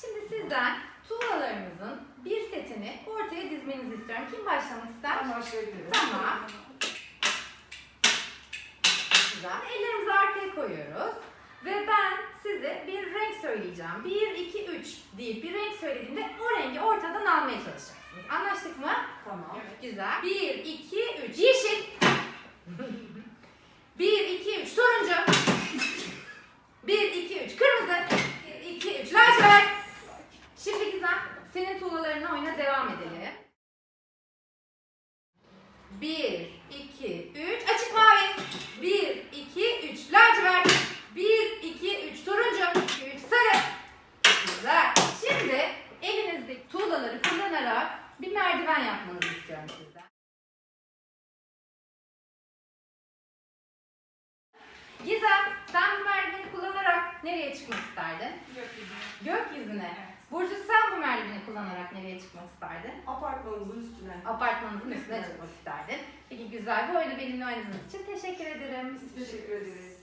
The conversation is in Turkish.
Şimdi sizden tuğlalarınızın bir setini ortaya dizmenizi istiyorum. Kim başlamak ister? Ben başlayabilirim. Tamam. Güzel. Ellerimizi arkaya koyuyoruz. Ve ben size bir renk söyleyeceğim. 1, 2, 3 deyip bir renk söylediğimde o rengi ortadan almaya çalışacaksınız. Anlaştık mı? Tamam. Güzel. 1, 2, 3. Yeşil. 1, 2, 3. Turuncu. 1, 2, 3. Kırmızı. 1, 2, 3. Lacivert. Şimdi güzel. Senin tuğlalarını oyuna devam edelim. 1, 2, 3. Açık mavi. 1, 2, 3. Lacivert. 1, 2, 3. Turuncu. 3. Sarı. Güzel. Şimdi elinizdeki tuğlaları kullanarak bir merdiven yapmanızı istiyorum sizden. Gizem, sen bu merdiveni kullanarak nereye çıkmak isterdin? Gökyüzü. Gökyüzüne. Evet. Burcu sen merdivenini kullanarak nereye çıkmak isterdin? Apartmanımızın üstüne. Apartmanımızın üstüne çıkmak isterdin. Peki güzel bir oyunu benimle oynadığınız için teşekkür ederim. Biz teşekkür ederiz.